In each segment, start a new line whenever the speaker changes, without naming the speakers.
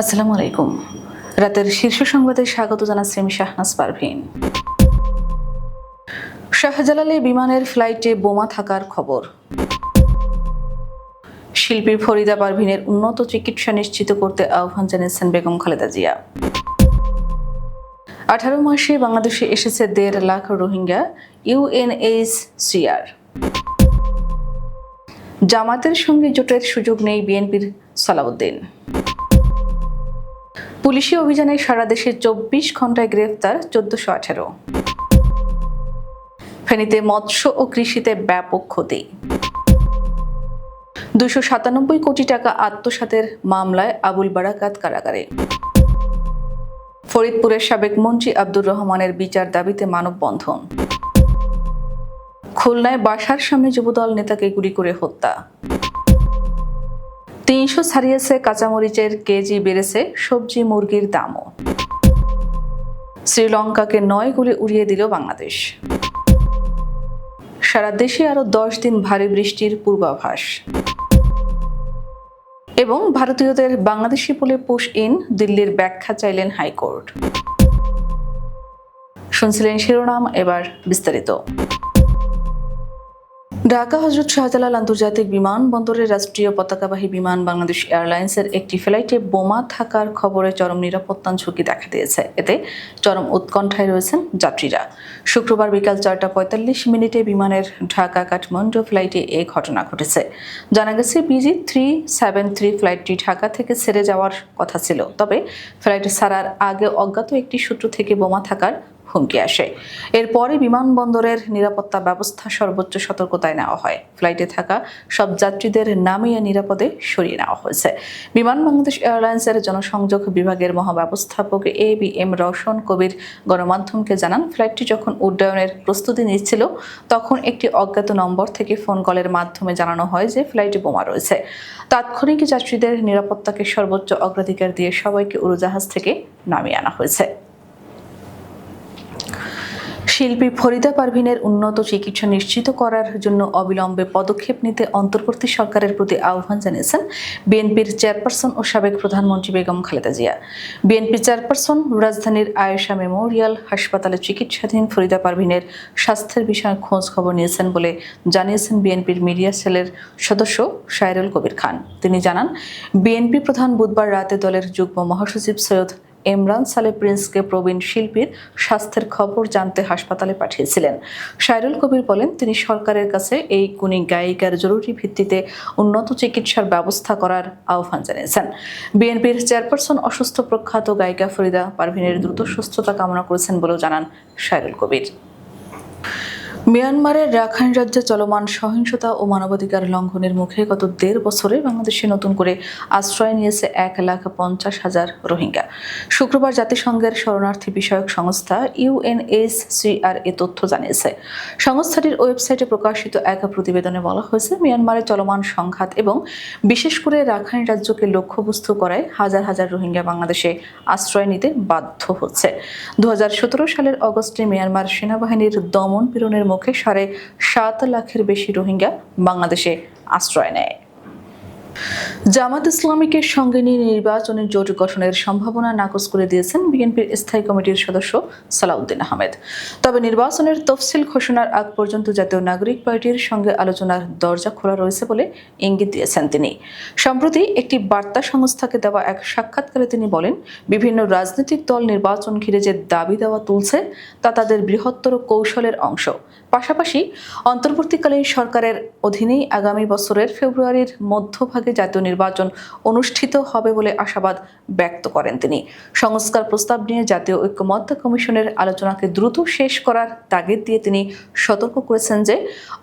আসসালামু আলাইকুম। রাতের শীর্ষ সংবাদে স্বাগত জানাচ্ছি আমি শাহনাজ পারভিন। শাহজালালে বিমানের ফ্লাইটে বোমা থাকার খবর। শিল্পী ফরিদা পারভিনের উন্নত চিকিৎসা নিশ্চিত করতে আহ্বান জানিয়েছেন বেগম খালেদা জিয়া। আঠারো মাসে বাংলাদেশে এসেছে দেড় লাখ রোহিঙ্গা ইউএনএইচসিআর জামাতের সঙ্গে জোটের সুযোগ নেই বিএনপির সালাউদ্দিন। পুলিশি অভিযানে সারা দেশে চব্বিশ ঘন্টায় গ্রেফতার চোদ্দশো আঠারো। ফেনীতে মৎস্য ও কৃষিতে ব্যাপক ক্ষতি। দুশো সাতানব্বই কোটি টাকা আত্মসাতের মামলায় আবুল বারাকাত কারাগারে। ফরিদপুরের সাবেক মন্ত্রী আব্দুর রহমানের বিচার দাবিতে মানববন্ধন। খুলনায় বাসার সামনে যুবদল নেতাকে গুলি করে হত্যা। তিনশো ছাড়িয়েছে কাঁচামরিচের কেজি বেড়েছে সবজি মুরগির দামও। শ্রীলঙ্কাকে নয় গুলি উড়িয়ে দিল বাংলাদেশ। সারা দেশে আরও দশ দিন ভারী বৃষ্টির পূর্বাভাস। এবং ভারতীয়দের বাংলাদেশি বলে পুশ ইন, দিল্লির ব্যাখ্যা চাইলেন হাইকোর্ট। শুনছিলেন শিরোনাম, এবার বিস্তারিত। ঢাকা হজরত শাহজালাল আন্তর্জাতিক বিমানবন্দরের রাষ্ট্রীয় পতাকাবাহী বিমান বাংলাদেশ এয়ারলাইন্সের একটি ফ্লাইটে বোমা থাকার খবরে চরম নিরাপত্তা ঝুঁকি দেখা দিয়েছে। এতে চরম উৎকণ্ঠায় রয়েছেন যাত্রীরা। শুক্রবার বিকাল চারটা পঁয়তাল্লিশ মিনিটে বিমানের ঢাকা কাঠমান্ডু ফ্লাইটে এ ঘটনা ঘটেছে। জানা গেছে বিজি থ্রি সেভেন থ্রি ফ্লাইটটি ঢাকা থেকে ছেড়ে যাওয়ার কথা ছিল। তবে ফ্লাইট ছাড়ার আগে অজ্ঞাত একটি সূত্র থেকে বোমা থাকার হুমকি আসে। এরপরে বিমানবন্দরের নিরাপত্তা ব্যবস্থা সর্বোচ্চ সতর্কতায় নেওয়া হয়। ফ্লাইটে থাকা সব যাত্রীদের নামিয়ে নিরাপদে সরিয়ে নেওয়া হয়েছে। বিমান বাংলাদেশ এয়ারলাইন্সের জনসংযোগ বিভাগের মহাব্যবস্থাপক A B M Roshan Kabir গণমাধ্যমকে জানান, ফ্লাইটটি যখন উড্ডয়নের প্রস্তুতি নিচ্ছিল, তখন একটি অজ্ঞাত নম্বর থেকে ফোন কলের মাধ্যমে জানানো হয় যে ফ্লাইটে বোমা রয়েছে। তাৎক্ষণিক যাত্রীদের নিরাপত্তাকে সর্বোচ্চ অগ্রাধিকার দিয়ে সবাইকে উড়োজাহাজ থেকে নামিয়ে আনা হয়েছে। শিল্পী ফরিদা পারভিনের উন্নত চিকিৎসা নিশ্চিত করার জন্য অবিলম্বে পদক্ষেপ নিতে অন্তর্বর্তী সরকারের প্রতি আহ্বান জানিয়েছেন বিএনপির চেয়ারপারসন ও সাবেক প্রধানমন্ত্রী বেগম খালেদা জিয়া। বিএনপি চেয়ারপারসন রাজধানীর আয়েশা মেমোরিয়াল হাসপাতালে চিকিৎসাধীন ফরিদা পারভিনের স্বাস্থ্যের বিষয়ে খোঁজ খবর নিয়েছেন বলে জানিয়েছেন বিএনপির মিডিয়া সেলের সদস্য সাইরুল কবির খান। তিনি জানান, বিএনপি প্রধান বুধবার রাতে দলের যুগ্ম মহাসচিব সৈয়দ ইমরান সালে প্রিন্সকে প্রবীণ শিল্পীর স্বাস্থ্যের খবর জানতে হাসপাতালে পাঠিয়েছিলেন। সাইরুল কবির বলেন, তিনি সরকারের কাছে এই গুণী গায়িকার জরুরি ভিত্তিতে উন্নত চিকিৎসার ব্যবস্থা করার আহ্বান জানিয়েছেন। বিএনপির চেয়ারপারসন অসুস্থ প্রখ্যাত গায়িকা ফরিদা পারভিনের দ্রুত সুস্থতা কামনা করেছেন বলেও জানান সাইরুল কবির। মিয়ানমারের রাখাইন রাজ্যে চলমান সহিংসতা ও মানবাধিকার লঙ্ঘনের মুখে গত দেড় বছরে বাংলাদেশে নতুন করে আশ্রয় নিয়েছে এক লাখ পঞ্চাশ হাজার রোহিঙ্গা। শুক্রবার জাতিসংঘের শরণার্থী বিষয়ক সংস্থা ইউএনএইচসিআর এ তথ্য জানিয়েছে। সংস্থাটির ওয়েবসাইটে প্রকাশিত এক প্রতিবেদনে বলা হয়েছে, মিয়ানমারে চলমান সংঘাত এবং বিশেষ করে রাখাইন রাজ্যকে লক্ষ্যবস্তু করায় হাজার হাজার রোহিঙ্গা বাংলাদেশে আশ্রয় নিতে বাধ্য হচ্ছে। দু হাজার সতেরো সালের অগস্টে মিয়ানমার সেনাবাহিনীর দমন পীড়নের মুখে সাড়ে সাত লাখের বেশি রোহিঙ্গা বাংলাদেশে আশ্রয় নেয়। জামাত ইসলামীকে সঙ্গে নিয়ে নির্বাচনের জোট গঠনের সম্ভাবনা নাকচ করে দিয়েছেন বিএনপির স্থায়ী কমিটির সদস্য সালাউদ্দিন আহমেদ। তবে নির্বাচনের তফসিল ঘোষণার আগ পর্যন্ত জাতীয় নাগরিক পার্টির সঙ্গে আলোচনার দরজা খোলা রয়েছে বলে ইঙ্গিত দিয়েছেন তিনি। সম্প্রতি একটি বার্তা সংস্থাকে দেওয়া এক সাক্ষাৎকারে তিনি বলেন, বিভিন্ন রাজনৈতিক দল নির্বাচন ঘিরে যে দাবি দেওয়া তুলছে, তা তাদের বৃহত্তর কৌশলের অংশ। পাশাপাশি অন্তর্বর্তীকালীন সরকারের অধীনেই আগামী বছরের ফেব্রুয়ারির মধ্যভাগে জাতীয় নির্বাচন অনুষ্ঠিত হবে বলে আশাবাদ ব্যক্ত করেন তিনি। সংস্কার প্রস্তাব নিয়ে জাতীয় ঐক্যমত্য কমিশনের আলোচনাকে দ্রুত শেষ করার তাগিদ দিয়ে তিনি সতর্ক করেছেন যে,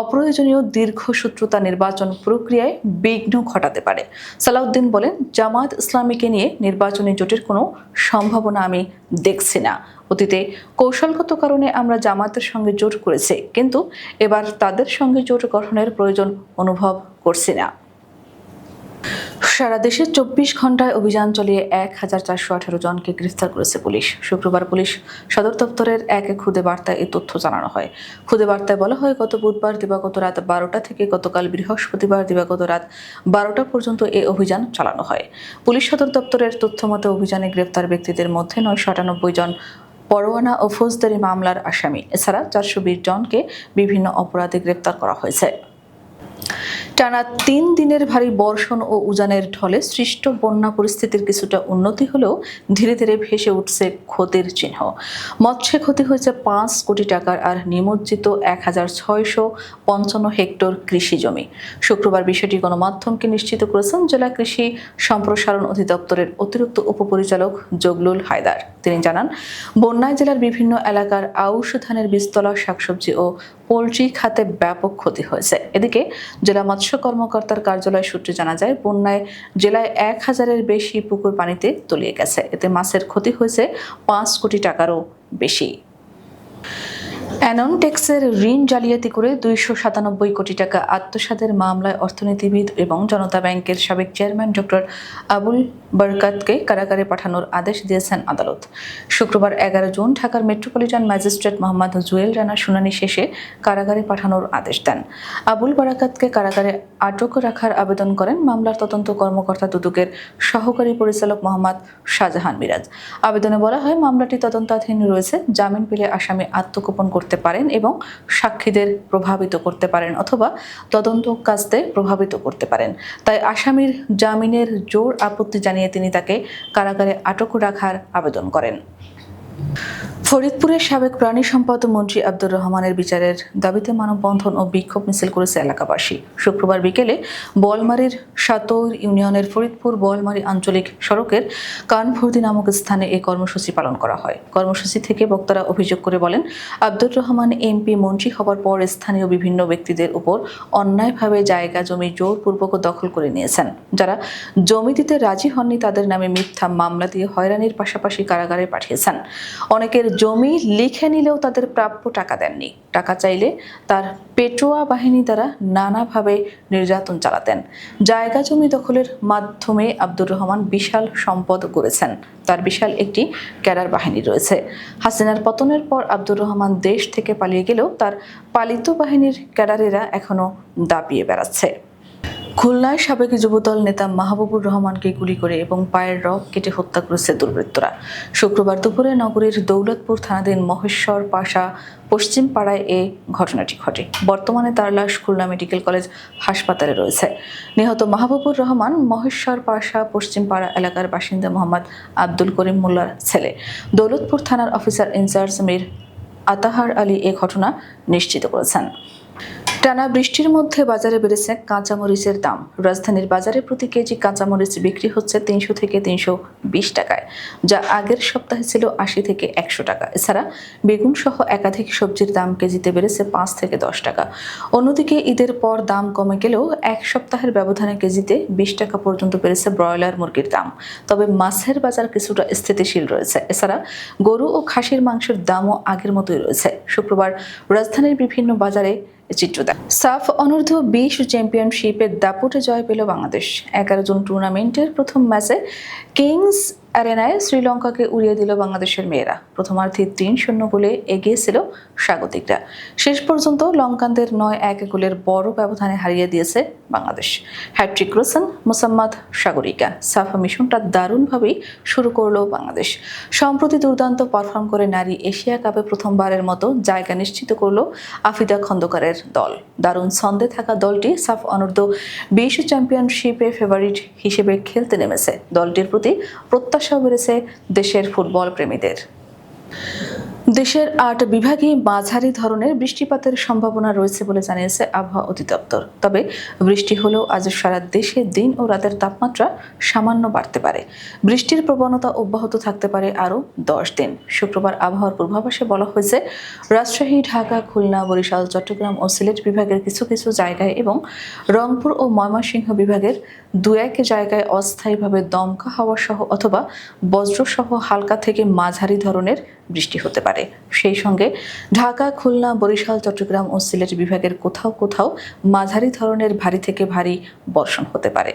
অপ্রয়োজনীয় দীর্ঘসূত্রতা নির্বাচন প্রক্রিয়ায় বিঘ্ন ঘটাতে পারে। সালাউদ্দিন বলেন জামাত ইসলামীকে নিয়ে নির্বাচনী জোটের কোনো সম্ভাবনা আমি দেখছি না। অতীতে কৌশলগত কারণে আমরা জামাতের সঙ্গে জোট করেছি, কিন্তু এবার তাদের সঙ্গে জোট গঠনের প্রয়োজন অনুভব করছি না। সারা দেশে চব্বিশ ঘন্টায় অভিযান চালিয়ে এক হাজার চারশো আঠারো জনকে গ্রেফতার করেছে পুলিশ। শুক্রবার পুলিশ সদর দপ্তরের এক খুদে বার্তায় এই তথ্য জানানো হয়। খুদে বার্তায় বলা হয়, গত বুধবার দিবাগত রাত বারোটা থেকে গতকাল বৃহস্পতিবার দিবাগত রাত বারোটা পর্যন্ত এই অভিযান চালানো হয়। পুলিশ সদর দপ্তরের তথ্য মতে, অভিযানে গ্রেফতার ব্যক্তিদের মধ্যে নয়শো আটানব্বই জন পরোয়ানা ও ফৌজদারি মামলার আসামি। এছাড়া চারশো বিশ জনকে বিভিন্ন অপরাধে গ্রেপ্তার করা হয়েছে। টানা তিন দিনের ভারী বর্ষণ ও উজানের ঢলে সৃষ্ট বন্যা পরিস্থিতির কিছুটা উন্নতি হলেও ধীরে ধীরে ভেসে উঠছে ক্ষতির চিহ্ন। মৎস্যে ক্ষতি হয়েছে পাঁচ কোটি টাকার আর নিমজ্জিত এক হাজার ছয়শো পঞ্চান্ন হেক্টর কৃষি জমি। শুক্রবার বিষয়টি গণমাধ্যমকে নিশ্চিত করেছেন জেলা কৃষি সম্প্রসারণ অধিদপ্তরের অতিরিক্ত উপপরিচালক জগলুল হায়দার। তিনি জানান, বন্যায় জেলার বিভিন্ন এলাকার আউশ, ধানের বীজতলা, শাকসবজি ও পোলট্রি খাতে ব্যাপক ক্ষতি হয়েছে। এদিকে জেলা মৎস্য কর্মকর্তার কার্যালয় সূত্রে জানা যায়, বন্যায় জেলায় এক হাজারের বেশি পুকুর পানিতে তলিয়ে গেছে। এতে মাছের ক্ষতি হয়েছে পাঁচ কোটি টাকারও বেশি। অ্যাননটেক্সের ঋণ জালিয়াতি করে দুইশো সাতানব্বই কোটি টাকা আত্মসাতের মামলায় অর্থনীতিবিদ এবং জনতা ব্যাংকের সাবেক চেয়ারম্যান ডক্টর আবুল বরকাতকে কারাগারে পাঠানোর আদেশ দিয়েছেন আদালত। শুক্রবার এগারো জুন ঢাকার মেট্রোপলিটন ম্যাজিস্ট্রেট মোহাম্মদ জুয়েল রানা শুনানি শেষে কারাগারে পাঠানোর আদেশ দেন। আবুল বারাকাতকে কারাগারে আটক রাখার আবেদন করেন মামলার তদন্ত কর্মকর্তা দুদকের সহকারী পরিচালক মোহাম্মদ শাহজাহান মিরাজ। আবেদনে বলা হয়, মামলাটি তদন্তাধীন রয়েছে। জামিন পেলে আসামি আত্মগোপন করতে পারেন এবং সাক্ষীদের প্রভাবিত করতে পারেন অথবা তদন্ত কাজতে প্রভাবিত করতে পারেন। তাই আসামির জামিনের জোর আপত্তি জানিয়ে তিনি তাকে কারাগারে আটক রাখার আবেদন করেন। ফরিদপুরের সাবেক প্রাণী সম্পদ মন্ত্রী আব্দুর রহমানের বিচারের দাবিতে মানববন্ধন ও বিক্ষোভ মিছিল করেছে এলাকাবাসী। শুক্রবার বিকেলে বলমারির সাতৌর ইউনিয়নের ফরিদপুর বলমারি আঞ্চলিক সড়কের কানভর্দি নামক স্থানে এই কর্মসূচি পালন করা হয়। কর্মসূচি থেকে বক্তারা অভিযোগ করে বলেন, আব্দুর রহমান এমপি, মন্ত্রী হবার পর স্থানীয় বিভিন্ন ব্যক্তিদের উপর অন্যায়ভাবে জায়গা জমি জোরপূর্বক দখল করে নিয়েছেন। যারা জমি দিতে রাজি হননি তাদের নামে মিথ্যা মামলা দিয়ে হয়রানির পাশাপাশি কারাগারে পাঠিয়েছেন। অনেকের জমি লিখে নিলেও তাদের প্রাপ্য টাকা দেননি। টাকা চাইলে তার পেটোয়া বাহিনী দ্বারা নানাভাবে নির্যাতন চালাতেন। জায়গা জমি দখলের মাধ্যমে আব্দুর রহমান বিশাল সম্পদ করেছেন তার বিশাল একটি ক্যাডার বাহিনী রয়েছে। হাসিনার পতনের পর আব্দুর রহমান দেশ থেকে পালিয়ে গেলেও তার পালিত বাহিনীর ক্যাডারেরা এখনও দাপিয়ে বেড়াচ্ছে। খুলনায় সাবেক যুবদল নেতা মাহবুবুর রহমানকে গুলি করে এবং পায়ের রক কেটে হত্যা করেছে দুর্বৃত্তরা। শুক্রবার দুপুরে নগরীর দৌলতপুর থানাধীন মহেশ্বর পাশা, পশ্চিম পাড়ায় এ ঘটনাটি ঘটে। বর্তমানে তার লাশ খুলনা মেডিকেল কলেজ হাসপাতালে রয়েছে। নিহত মাহবুবুর রহমান মহেশ্বর পাশা, পশ্চিম পাড়া এলাকার বাসিন্দা মোহাম্মদ আব্দুল করিম মোল্লার ছেলে। দৌলতপুর থানার officer in charge Mir Atahar Ali এ ঘটনা নিশ্চিত করেছেন। টানা বৃষ্টির মধ্যে বাজারে বেড়েছে কাঁচামরিচের দাম। রাজধানীর বাজারে প্রতি কেজি কাঁচামরিচ বিক্রি হচ্ছে তিনশো থেকে তিনশো বিশ টাকায়, যা আগের সপ্তাহে ছিল আশি থেকে একশো টাকা। এছাড়া বেগুন সহ একাধিক সবজির দাম কেজিতে বেড়েছে পাঁচ থেকে দশ টাকা। অন্যদিকে ঈদের পর দাম কমে গেলেও এক সপ্তাহের ব্যবধানে কেজিতে বিশ টাকা পর্যন্ত বেড়েছে ব্রয়লার মুরগির দাম। তবে মাছের বাজার কিছুটা স্থিতিশীল রয়েছে। এছাড়া গরু ও খাসির মাংসের দামও আগের মতোই রয়েছে। শুক্রবার রাজধানীর বিভিন্ন বাজারে চিত্র দেখ সাফ অনূর্ধ্ব বিশ চ্যাম্পিয়নশিপের দাপটে জয় পেল বাংলাদেশ। এগারো জন টুর্নামেন্টের প্রথম ম্যাচে কিংস অ্যারেনায় শ্রীলঙ্কাকে উড়িয়ে দিল বাংলাদেশের মেয়েরা। প্রথমার্ধে তিন শূন্য গোলে এগিয়ে ছিল স্বাগতিকরা। শেষ পর্যন্ত লঙ্কানদের নয় এক গোলের বড় ব্যবধানে হারিয়ে দিয়েছে Bangladesh. Hat trick Roshan Mosammat Sagarika. সাফা মিশনটা দারুণভাবেই শুরু করল বাংলাদেশ। সম্প্রতি দুর্দান্ত পারফর্ম করে নারী এশিয়া কাপে প্রথমবারের মতো জায়গা নিশ্চিত করল আফিদা খন্দকারের দল। দারুণ ছন্দে থাকা দলটি সাফ অনূর্ধ্ব বিশ্ব চ্যাম্পিয়নশিপে ফেভারিট হিসেবে খেলতে নেমেছে। দলটির প্রতি প্রত্যাশাও বেড়েছে দেশের ফুটবল প্রেমীদের। দেশের আট বিভাগে মাঝারি ধরনের বৃষ্টিপাতের সম্ভাবনা রয়েছে বলে জানিয়েছে আবহাওয়া অধিদপ্তর। তবে বৃষ্টি হলেও আজ সারা দেশে দিন ও রাতের তাপমাত্রা সামান্য বাড়তে পারে। বৃষ্টির প্রবণতা অব্যাহত থাকতে পারে আরও দশ দিন। শুক্রবার আবহাওয়ার পূর্বাভাসে বলা হয়েছে, রাজশাহী, ঢাকা, খুলনা, বরিশাল, চট্টগ্রাম ও সিলেট বিভাগের কিছু কিছু জায়গায় এবং রংপুর ও ময়মনসিংহ বিভাগের দু এক জায়গায় অস্থায়ীভাবে দমকা হাওয়া সহ অথবা বজ্রসহ হালকা থেকে মাঝারি ধরনের বৃষ্টি হতে পারে। সেই সঙ্গে ঢাকা, খুলনা, বরিশাল, চট্টগ্রাম ও সিলেট বিভাগের কোথাও কোথাও মাঝারি ধরনের ভারী থেকে ভারী বর্ষণ হতে পারে।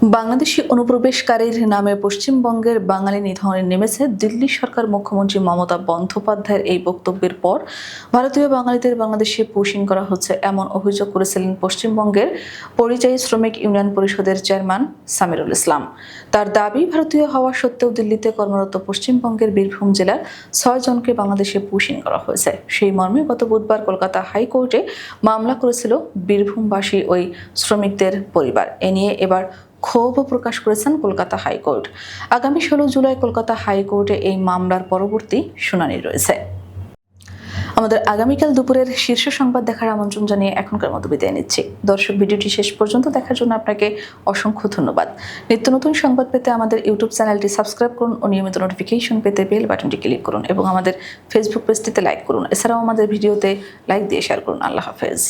বাংলাদেশি অনুপ্রবেশকারীর নামে পশ্চিমবঙ্গের বাঙালি নিধনে নেমেছে দিল্লি সরকার মুখ্যমন্ত্রী মমতা বন্দ্যোপাধ্যায়ের এই বক্তব্যের পর ভারতীয় বাঙালিদের বাংলাদেশে পুশিং করা হচ্ছে এমন অভিযোগ করেছিলেন পশ্চিমবঙ্গের পরিযায়ী শ্রমিক ইউনিয়ন পরিষদের চেয়ারম্যান সামিরুল ইসলাম। তার দাবি, ভারতীয় হওয়া সত্ত্বেও দিল্লিতে কর্মরত পশ্চিমবঙ্গের বীরভূম জেলার ছয় জনকে বাংলাদেশে পুশিং করা হয়েছে। সেই মর্মে গত বুধবার কলকাতা হাইকোর্টে মামলা করেছিল বীরভূমবাসী ওই শ্রমিকদের পরিবার। এ নিয়ে এবার ক্ষোভ প্রকাশ করেছেন কলকাতা হাইকোর্ট। আগামী ষোলো জুলাই কলকাতা হাইকোর্টে এই মামলার পরবর্তী শুনানি রয়েছে। আমাদের আগামীকাল দুপুরের শীর্ষ সংবাদ দেখার আমন্ত্রণ জানিয়ে এখনকার মতো বিদায় নিচ্ছি। দর্শক ভিডিওটি শেষ পর্যন্ত দেখার জন্য আপনাকে অসংখ্য ধন্যবাদ। নিত্য নতুন সংবাদ পেতে আমাদের ইউটিউব চ্যানেলটি সাবস্ক্রাইব করুন ও নিয়মিত নোটিফিকেশন পেতে বেল বাটনটি ক্লিক করুন এবং আমাদের ফেসবুক পেজটিতে লাইক করুন। এছাড়াও আমাদের ভিডিওতে লাইক দিয়ে শেয়ার করুন। আল্লাহ হাফেজ।